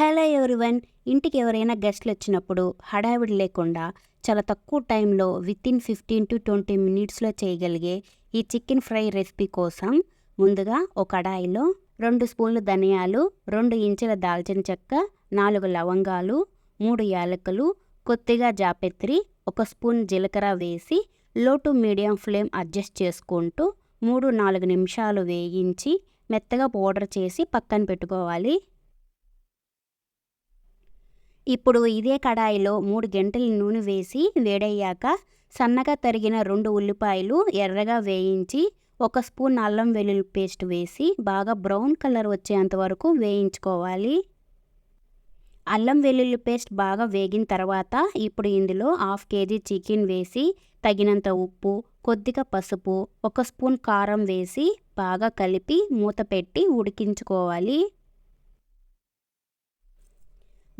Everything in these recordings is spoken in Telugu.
హలో ఎవరివన్ ఇంటికి ఎవరైనా గెస్ట్లు వచ్చినప్పుడు హడావిడి లేకుండా చాలా తక్కువ టైంలో within fifteen to twenty మినిట్స్లో చేయగలిగే ఈ చికెన్ ఫ్రై రెసిపీ కోసం ముందుగా ఒక కడాయిలో రెండు స్పూన్లు ధనియాలు రెండు ఇంచుల దాల్చిన చెక్క నాలుగు లవంగాలు మూడు యాలకులు కొద్దిగా జాపెత్రి ఒక స్పూన్ జీలకర్ర వేసి లో టు మీడియం ఫ్లేమ్ అడ్జస్ట్ చేసుకుంటూ మూడు నాలుగు నిమిషాలు వేయించి మెత్తగా పౌడర్ చేసి పక్కన పెట్టుకోవాలి. ఇప్పుడు ఇదే కడాయిలో మూడు గంటల నూనె వేసి వేడయ్యాక సన్నగా తరిగిన రెండు ఉల్లిపాయలు ఎర్రగా వేయించి ఒక స్పూన్ అల్లం వెల్లుల్లి పేస్ట్ వేసి బాగా బ్రౌన్ కలర్ వచ్చేంత వరకు వేయించుకోవాలి. అల్లం వెల్లుల్లి పేస్ట్ బాగా వేగిన తర్వాత ఇప్పుడు ఇందులో హాఫ్ కేజీ చికెన్ వేసి తగినంత ఉప్పు కొద్దిగా పసుపు ఒక స్పూన్ కారం వేసి బాగా కలిపి మూత పెట్టి ఉడికించుకోవాలి.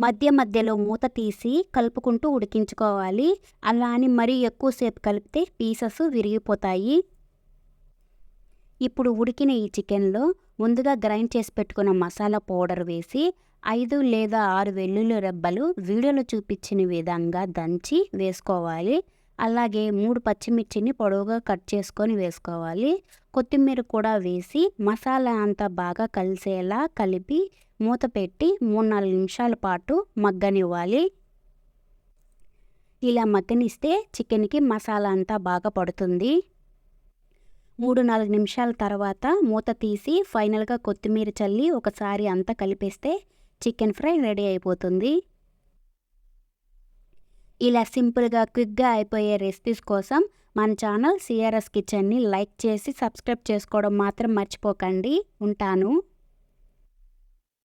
మధ్య మధ్యలో మూత తీసి కలుపుకుంటూ ఉడికించుకోవాలి. అలా అని మరీ ఎక్కువసేపు కలిపితే పీసెస్ విరిగిపోతాయి. ఇప్పుడు ఉడికిన ఈ చికెన్లో ముందుగా గ్రైండ్ చేసి పెట్టుకున్న మసాలా పౌడర్ వేసి ఐదు లేదా ఆరు వెల్లుల్లి రెబ్బలు వీడియోలో చూపించిన విధంగా దంచి వేసుకోవాలి. అలాగే మూడు పచ్చిమిర్చిని పొడవుగా కట్ చేసుకొని వేసుకోవాలి. కొత్తిమీర కూడా వేసి మసాలా అంతా బాగా కలిసేలా కలిపి మూత పెట్టి మూడు నాలుగు నిమిషాల పాటు మగ్గనివ్వాలి. ఇలా మగ్గనిస్తే చికెన్కి మసాలా అంతా బాగా పడుతుంది. మూడు నాలుగు నిమిషాల తర్వాత మూత తీసి ఫైనల్గా కొత్తిమీర చల్లి ఒకసారి అంతా కలిపేస్తే చికెన్ ఫ్రై రెడీ అయిపోతుంది. ఇలా సింపుల్గా క్విక్గా అయిపోయే రెసిపీస్ కోసం మన ఛానల్ సిఆర్ఎస్ కిచెన్ని లైక్ చేసి సబ్స్క్రైబ్ చేసుకోవడం మాత్రం మర్చిపోకండి. ఉంటాను.